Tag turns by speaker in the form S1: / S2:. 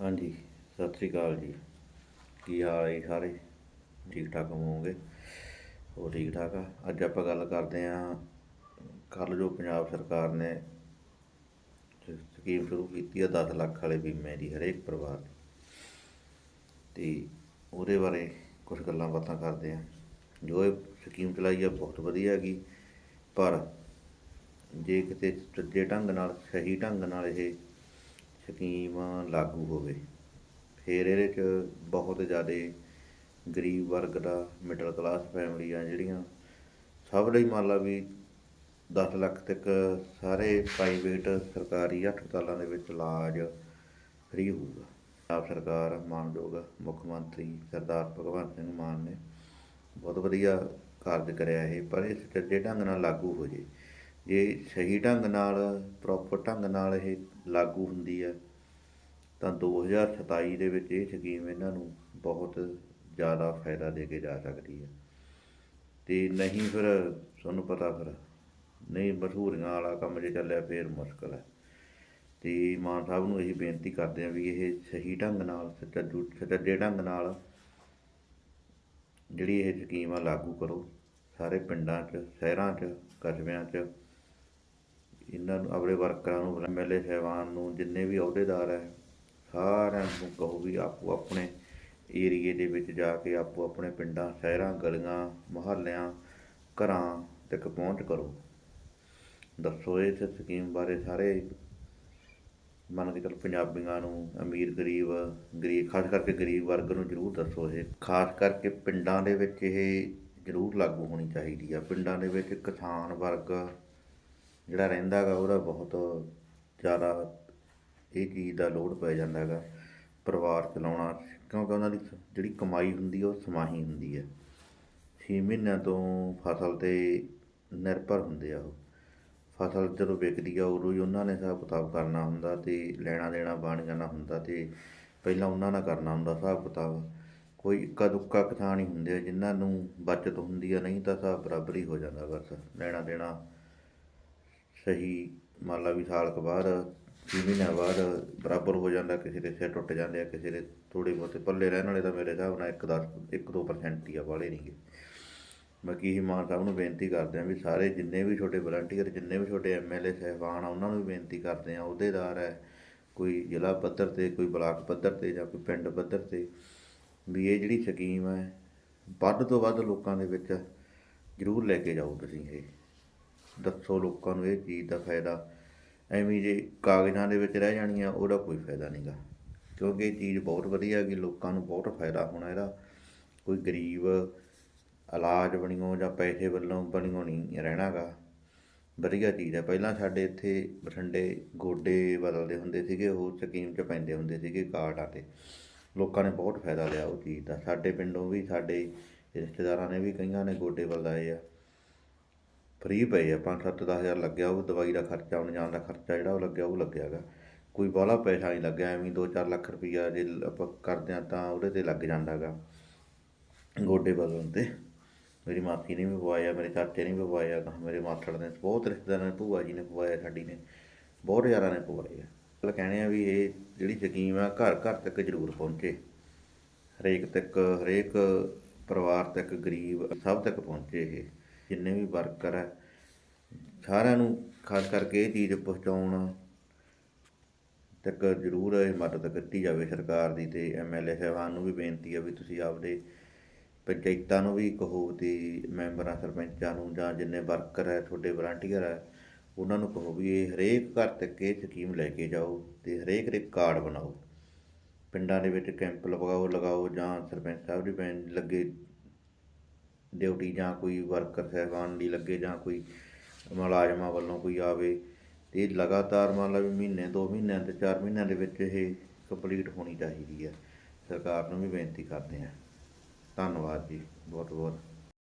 S1: ਹਾਂਜੀ, ਸਤਿ ਸ੍ਰੀ ਅਕਾਲ ਜੀ। ਕੀ ਹਾਲ ਹੈ ਜੀ ਸਾਰੇ? ਠੀਕ ਠਾਕ ਹੋਵੋਗੇ? ਉਹ ਠੀਕ ਠਾਕ ਆ? ਅੱਜ ਆਪਾਂ ਗੱਲ ਕਰਦੇ ਆਂ ਕੱਲ ਜੋ ਪੰਜਾਬ ਸਰਕਾਰ ਨੇ ਸਕੀਮ ਸ਼ੁਰੂ ਕੀਤੀ ਆ 10 ਲੱਖ ਵਾਲੇ ਬੀਮੇ ਦੀ, ਹਰੇਕ ਪਰਿਵਾਰ ਦੀ। ਤੇ ਉਹਦੇ ਬਾਰੇ ਕੁਝ ਗੱਲਾਂ ਬਾਤਾਂ ਕਰਦੇ ਆਂ ਜੋ ਇਹ ਸਕੀਮ ਚਲਾਈ ਆ, ਬਹੁਤ ਵਧੀਆ ਹੈਗੀ। ਪਰ ਜੇ ਕਿਤੇ ਸੱਜੇ ਢੰਗ ਨਾਲ, ਸਹੀ ਢੰਗ ਨਾਲ ਇਹ ਸਕੀਮ ਲਾਗੂ ਹੋਵੇ, ਫਿਰ ਇਹਦੇ 'ਚ ਬਹੁਤ ਜ਼ਿਆਦਾ ਗਰੀਬ ਵਰਗ ਦਾ ਮਿਡਲ ਕਲਾਸ ਫੈਮਲੀ ਆ ਜਿਹੜੀਆਂ, ਸਭ ਲਈ ਮੰਨ ਲਾ ਵੀ 10 ਲੱਖ ਤੱਕ ਸਾਰੇ ਪ੍ਰਾਈਵੇਟ ਸਰਕਾਰੀ ਹਸਪਤਾਲਾਂ ਦੇ ਵਿੱਚ ਇਲਾਜ ਫ੍ਰੀ ਹੋਊਗਾ। ਪੰਜਾਬ ਸਰਕਾਰ ਮਾਨਯੋਗ ਮੁੱਖ ਮੰਤਰੀ ਸਰਦਾਰ ਭਗਵੰਤ ਸਿੰਘ ਮਾਨ ਨੇ ਬਹੁਤ ਵਧੀਆ ਕਾਰਜ ਕਰਿਆ ਇਹ, ਪਰ ਇਹ ਸੱਚੇ ਢੰਗ ਨਾਲ ਲਾਗੂ ਹੋ ਜੇ ਜੇ ਸਹੀ ਢੰਗ ਨਾਲ ਪ੍ਰੋਪਰ ਢੰਗ ਨਾਲ ਇਹ ਲਾਗੂ ਹੁੰਦੀ ਹੈ, ਤਾਂ 2027 ਦੇ ਵਿੱਚ ਇਹ ਸਕੀਮ ਇਹਨਾਂ ਨੂੰ ਬਹੁਤ ਜ਼ਿਆਦਾ ਫਾਇਦਾ ਦੇ ਕੇ ਜਾ ਸਕਦੀ ਹੈ। ਤੇ ਨਹੀਂ ਫਿਰ, ਤੁਹਾਨੂੰ ਪਤਾ ਫਿਰ, ਨਹੀਂ ਮਸ਼ਹੂਰੀਆਂ ਵਾਲਾ ਕੰਮ ਜੇ ਚੱਲਿਆ ਫੇਰ ਮੁਸ਼ਕਲ ਹੈ। ਤੇ ਮਾਨ ਸਾਹਿਬ ਨੂੰ ਇਹੀ ਬੇਨਤੀ ਕਰਦੇ ਆ ਵੀ ਇਹ ਸਹੀ ਢੰਗ ਨਾਲ ਸੱਚਾ ਸੱਚੇ ਢੰਗ ਨਾਲ ਜਿਹੜੀ ਇਹ ਸਕੀਮ ਆ ਲਾਗੂ ਕਰੋ। ਸਾਰੇ ਪਿੰਡਾਂ 'ਚ, ਸ਼ਹਿਰਾਂ 'ਚ, ਕਸਬਿਆਂ 'ਚ ਇਹਨਾਂ ਨੂੰ, ਆਪਣੇ ਵਰਕਰਾਂ ਨੂੰ ਐਮਐਲਏ ਸਾਹਿਬਾਨ ਨੂੰ, ਜਿੰਨੇ ਵੀ ਅਹੁਦੇਦਾਰ ਹੈ, ਸਾਰਿਆਂ ਨੂੰ ਕਹੋ ਵੀ ਆਪੋ ਆਪਣੇ ਏਰੀਏ ਦੇ ਵਿੱਚ ਜਾ ਕੇ ਆਪੋ ਆਪਣੇ ਪਿੰਡਾਂ, ਸ਼ਹਿਰਾਂ, ਗਲੀਆਂ, ਮੁਹੱਲਿਆਂ, ਘਰਾਂ ਤੱਕ ਪਹੁੰਚ ਕਰੋ। ਦੱਸੋ ਇਸ ਸਕੀਮ ਬਾਰੇ ਸਾਰੇ ਮੰਨ ਕੇ ਚੱਲ ਪੰਜਾਬੀਆਂ ਨੂੰ, ਅਮੀਰ, ਗਰੀਬ ਗਰੀਬ, ਖਾਸ ਕਰਕੇ ਗਰੀਬ ਵਰਗ ਨੂੰ ਜ਼ਰੂਰ ਦੱਸੋ ਇਹ। ਖਾਸ ਕਰਕੇ ਪਿੰਡਾਂ ਦੇ ਵਿੱਚ ਇਹ ਜ਼ਰੂਰ ਲਾਗੂ ਹੋਣੀ ਚਾਹੀਦੀ ਆ। ਪਿੰਡਾਂ ਦੇ ਵਿੱਚ ਕਿਸਾਨ ਵਰਗ ਜਿਹੜਾ ਰਹਿੰਦਾ ਗਾ ਉਹਦਾ ਬਹੁਤ ਜ਼ਿਆਦਾ ਇਹ ਚੀਜ਼ ਦਾ ਲੋਡ ਪੈ ਜਾਂਦਾ ਹੈਗਾ, ਪਰਿਵਾਰ ਚਲਾਉਣਾ, ਕਿਉਂਕਿ ਉਹਨਾਂ ਦੀ ਜਿਹੜੀ ਕਮਾਈ ਹੁੰਦੀ ਆ, ਉਹ ਸਮਾਹੀ ਹੁੰਦੀ ਹੈ 6 ਮਹੀਨਿਆਂ ਤੋਂ ਫਸਲ ਤੇ ਨਿਰਭਰ ਹੁੰਦੇ ਆ ਉਹ। ਫਸਲ ਜਦੋਂ ਵਿਕਦੀ ਆ, ਉਦੋਂ ਹੀ ਉਹਨਾਂ ਨੇ ਹਿਸਾਬ ਕਿਤਾਬ ਕਰਨਾ ਹੁੰਦਾ ਤੇ ਲੈਣਾ ਦੇਣਾ ਬਾਣ ਜਾਣਾ ਹੁੰਦਾ ਤੇ ਪਹਿਲਾਂ ਉਹਨਾਂ ਨਾਲ ਕਰਨਾ ਹੁੰਦਾ ਹਿਸਾਬ ਕਿਤਾਬ। ਕੋਈ ਇੱਕਾ ਦੁੱਕਾ ਕਿਸਾਨ ਹੀ ਹੁੰਦੇ ਆ, ਜਿਨ੍ਹਾਂ ਨੂੰ ਬਚਤ ਹੁੰਦੀ ਆ, ਨਹੀਂ ਤਾਂ ਹਿਸਾਬ ਬਰਾਬਰ ਹੀ ਹੋ ਜਾਂਦਾ ਬਸ, ਲੈਣਾ ਦੇਣਾ ਸਹੀ ਮੰਨ ਲਾ ਵੀ ਸਾਲ ਕੁ ਬਾਅਦ, ਛੇ ਮਹੀਨਿਆਂ ਬਾਅਦ ਬਰਾਬਰ ਹੋ ਜਾਂਦਾ, ਕਿਸੇ ਦੇ ਸਿਰ ਟੁੱਟ ਜਾਂਦੇ ਆ, ਕਿਸੇ ਦੇ ਥੋੜੇ ਬਹੁਤੇ ਪੱਲੇ ਰਹਿਣ ਵਾਲੇ ਤਾਂ ਮੇਰੇ ਹਿਸਾਬ ਨਾਲ ਇੱਕ ਦਸ, ਇੱਕ ਦੋ ਪਰਸੈਂਟ ਹੀ ਆ, ਵਾਲੇ ਨਹੀਂਗੇ ਬਾਕੀ ਹੀ ਮਾਨ ਸਾਹਿਬ ਨੂੰ ਬੇਨਤੀ ਕਰਦੇ ਆ ਵੀ ਸਾਰੇ ਜਿੰਨੇ ਵੀ ਛੋਟੇ ਵਲੰਟੀਅਰ ਜਿੰਨੇ ਵੀ ਛੋਟੇ ਐਮਐਲਏ ਸਹਿਬਾਨ ਆ, ਉਹਨਾਂ ਨੂੰ ਵੀ ਬੇਨਤੀ ਕਰਦੇ ਆ, ਅਹੁਦੇਦਾਰ ਹੈ, ਕੋਈ ਜ਼ਿਲ੍ਹਾ ਪੱਧਰ ਤੇ, ਕੋਈ ਬਲਾਕ ਪੱਧਰ ਤੇ ਜਾਂ ਕੋਈ ਪਿੰਡ ਪੱਧਰ ਤੇ, ਵੀ ਇਹ ਜਿਹੜੀ ਸਕੀਮ ਹੈ, ਵੱਧ ਤੋਂ ਵੱਧ ਲੋਕਾਂ ਦੇ ਵਿੱਚ ਜ਼ਰੂਰ ਲੈ ਕੇ ਜਾਓ ਤੁਸੀਂ ਇਹ। ਦੱਸੋ ਲੋਕਾਂ ਨੂੰ ਇਹ ਚੀਜ਼ ਦਾ ਫਾਇਦਾ। ਐਵੇਂ ਜੇ ਕਾਗਜ਼ਾਂ ਦੇ ਵਿੱਚ ਰਹਿ ਜਾਣੀ ਆ ਉਹਦਾ ਕੋਈ ਫਾਇਦਾ ਨਹੀਂਗਾ ਕਿਉਂਕਿ ਇਹ ਚੀਜ਼ ਬਹੁਤ ਵਧੀਆ ਹੈਗੀ, ਲੋਕਾਂ ਨੂੰ ਬਹੁਤ ਫਾਇਦਾ ਹੋਣਾ ਇਹਦਾ। ਕੋਈ ਗਰੀਬ ਇਲਾਜ ਬਣੀਓ ਜਾਂ ਪੈਸੇ ਵੱਲੋਂ ਬਣੀਓ ਨਹੀਂ ਰਹਿਣਾਗਾ ਵਧੀਆ ਚੀਜ਼ ਹੈ। ਪਹਿਲਾਂ ਸਾਡੇ ਇੱਥੇ ਬਠਿੰਡੇ ਗੋਡੇ ਬਦਲਦੇ ਹੁੰਦੇ ਸੀਗੇ, ਉਹ ਸਕੀਮ 'ਚ ਪੈਂਦੇ ਹੁੰਦੇ ਸੀਗੇ ਕਾਰਡਾਂ ਤੇ। ਲੋਕਾਂ ਨੇ ਬਹੁਤ ਫਾਇਦਾ ਲਿਆ ਉਹ ਚੀਜ਼ ਦਾ। ਸਾਡੇ ਪਿੰਡੋਂ ਵੀ, ਸਾਡੇ ਰਿਸ਼ਤੇਦਾਰਾਂ ਨੇ ਵੀ ਕਈਆਂ ਨੇ ਗੋਡੇ ਬਦਲਾਏ ਆ। ਫ੍ਰੀ ਪਏ ਆ 5-7 ਹਜ਼ਾਰ ਲੱਗਿਆ ਉਹ ਦਵਾਈ ਦਾ ਖਰਚਾ ਆਉਣ ਜਾਣ ਦਾ ਖਰਚਾ ਜਿਹੜਾ ਉਹ ਲੱਗਿਆ, ਉਹ ਲੱਗਿਆਗਾ ਕੋਈ ਬਾਹਲਾ ਪੈਸਾ ਨਹੀਂ ਲੱਗਿਆ, ਐਵੇਂ 2-4 ਲੱਖ ਰੁਪਈਆ ਜੇ ਆਪਾਂ ਕਰਦੇ ਆ ਤਾਂ ਉਹਦੇ ਤੇ ਲੱਗ ਜਾਂਦਾਗਾ ਗੋਡੇ ਬਦਲਣ ਤੇ। ਮੇਰੀ ਮਾਸੀ ਨੇ ਵੀ ਪਵਾਇਆ, ਮੇਰੇ ਚਾਚੇ ਨੇ ਵੀ ਪਵਾਇਆ, ਤਾਂ ਮੇਰੇ ਮਾਸੜ ਨੇ, ਬਹੁਤ ਰਿਸ਼ਤੇਦਾਰਾਂ ਨੇ, ਭੂਆ ਜੀ ਨੇ ਪਵਾਇਆ, ਸਾਡੀ ਨੇ। ਬਹੁਤ ਯਾਰਾਂ ਨੇ ਪਵਾਇਆ ਗੱਲ ਕਹਿੰਦੇ ਆ ਵੀ ਇਹ ਜਿਹੜੀ ਸਕੀਮ ਆ, ਘਰ ਘਰ ਤੱਕ ਜ਼ਰੂਰ ਪਹੁੰਚੇ। ਹਰੇਕ ਤੱਕ, ਹਰੇਕ ਪਰਿਵਾਰ ਤੱਕ, ਗਰੀਬ ਸਭ ਤੱਕ ਪਹੁੰਚੇ ਇਹ। ਜਿੰਨੇ ਵੀ ਵਰਕਰ ਹੈ ਸਾਰਿਆਂ ਨੂੰ ਖਾਸ ਕਰਕੇ ਇਹ ਚੀਜ਼ ਪਹੁੰਚਾਉਣ ਤੱਕ ਜ਼ਰੂਰ ਇਹ ਮਦਦ ਕੀਤੀ ਜਾਵੇ ਸਰਕਾਰ ਦੀ ਤੇ ਐਮਐਲਏ ਸਾਹਿਬਾਨ ਨੂੰ ਵੀ ਬੇਨਤੀ ਹੈ ਵੀ ਤੁਸੀਂ ਆਪਦੇ ਪੰਚਾਇਤਾਂ ਨੂੰ ਵੀ ਕਹੋ ਤੇ ਮੈਂਬਰਾਂ, ਸਰਪੰਚਾਂ ਨੂੰ ਜਾਂ ਜਿੰਨੇ ਵਰਕਰ ਹੈ ਤੁਹਾਡੇ ਵਲੰਟੀਅਰ ਹੈ ਉਹਨਾਂ ਨੂੰ ਕਹੋ ਵੀ ਇਹ ਹਰੇਕ ਘਰ ਤੱਕ ਇਹ ਸਕੀਮ ਲੈ ਕੇ ਜਾਓ ਤੇ ਹਰੇਕ ਦੇ ਕਾਰਡ ਬਣਾਓ। ਪਿੰਡਾਂ ਦੇ ਵਿੱਚ ਕੈਂਪ ਲਗਾਓ ਲਗਾਓ ਜਾਂ ਸਰਪੰਚ ਸਾਹਿਬ ਦੀ ਬੈਨ ਲੱਗੇ ਡਿਊਟੀ ਜਾਂ ਕੋਈ ਵਰਕਰ ਸਹਿਬਾਨ ਦੀ ਲੱਗੇ ਜਾਂ ਕੋਈ ਮੁਲਾਜ਼ਮਾਂ ਵੱਲੋਂ ਕੋਈ ਆਵੇ, ਤੇ ਇਹ ਲਗਾਤਾਰ ਮੰਨ ਲਓ ਵੀ ਮਹੀਨੇ, ਦੋ ਮਹੀਨਿਆਂ ਤੇ ਚਾਰ ਮਹੀਨਿਆਂ ਦੇ ਵਿੱਚ ਇਹ ਕੰਪਲੀਟ ਹੋਣੀ ਚਾਹੀਦੀ ਹੈ। ਸਰਕਾਰ ਨੂੰ ਵੀ ਬੇਨਤੀ ਕਰਦੇ ਹਾਂ। ਧੰਨਵਾਦ ਜੀ ਬਹੁਤ ਬਹੁਤ